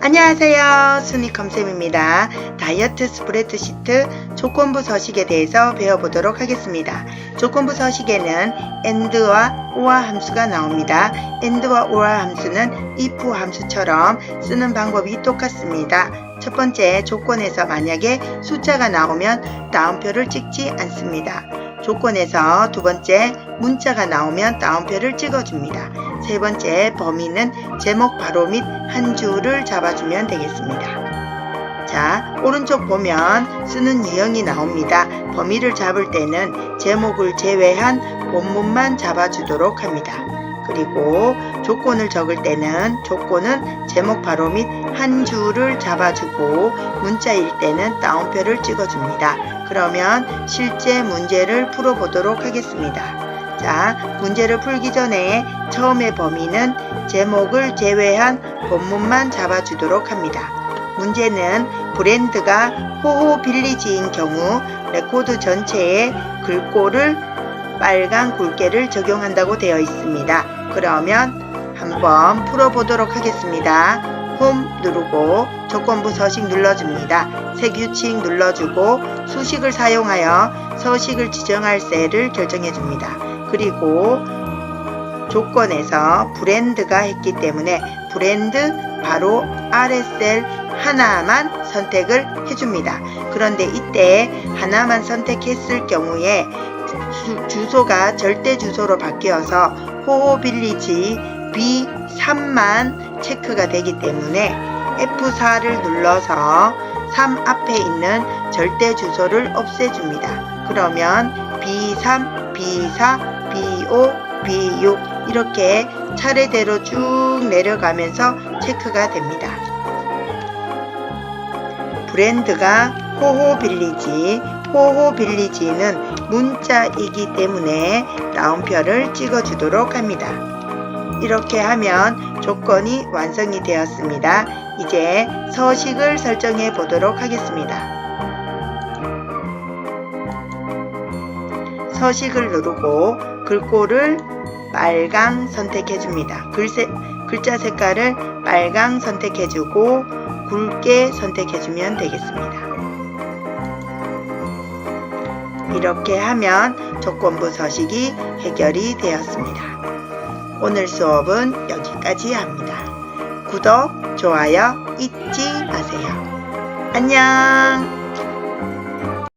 안녕하세요. 순이컴쌤입니다. 다이어트 스프레드시트 조건부 서식에 대해서 배워보도록 하겠습니다. 조건부 서식에는 and와 or 함수가 나옵니다. and와 or 함수는 if 함수처럼 쓰는 방법이 똑같습니다. 첫 번째 조건에서 만약에 숫자가 나오면 다운표를 찍지 않습니다. 조건에서 두 번째 문자가 나오면 다운표를 찍어줍니다. 세 번째 범위는 제목 바로 및 한 줄을 잡아주면 되겠습니다. 자, 오른쪽 보면 쓰는 유형이 나옵니다. 범위를 잡을 때는 제목을 제외한 본문만 잡아주도록 합니다. 그리고 조건을 적을 때는 조건은 제목 바로 및 한 줄을 잡아주고 문자일 때는 다운표를 찍어줍니다. 그러면 실제 문제를 풀어보도록 하겠습니다. 자, 문제를 풀기 전에 처음의 범위는 제목을 제외한 본문만 잡아주도록 합니다. 문제는 브랜드가 호호 빌리지인 경우 레코드 전체에 글꼴을 빨간 굵게를 적용한다고 되어 있습니다. 그러면 한번 풀어보도록 하겠습니다. 홈 누르고 조건부 서식 눌러줍니다. 색 규칙 눌러주고 수식을 사용하여 서식을 지정할 셀을 결정해줍니다. 그리고 조건에서 브랜드가 했기 때문에 브랜드 바로 셀 하나만 선택을 해줍니다. 그런데 이때 하나만 선택했을 경우에 주, 주소가 절대 주소로 바뀌어서 호호빌리지 B3만 체크가 되기 때문에 F4를 눌러서 3 앞에 있는 절대 주소를 없애줍니다. 그러면 B3, B4, B5, B6 이렇게 차례대로 쭉 내려가면서 체크가 됩니다. 브랜드가 호호빌리지, 호호빌리지는 문자이기 때문에 다운표를 찍어주도록 합니다. 이렇게 하면 조건이 완성이 되었습니다. 이제 서식을 설정해 보도록 하겠습니다. 서식을 누르고 글꼴을 빨강 선택해 줍니다. 글세, 글자 색깔을 빨강 선택해 주고 굵게 선택해 주면 되겠습니다. 이렇게 하면 조건부 서식이 해결이 되었습니다. 오늘 수업은 여기까지 합니다. 구독, 좋아요 잊지 마세요. 안녕!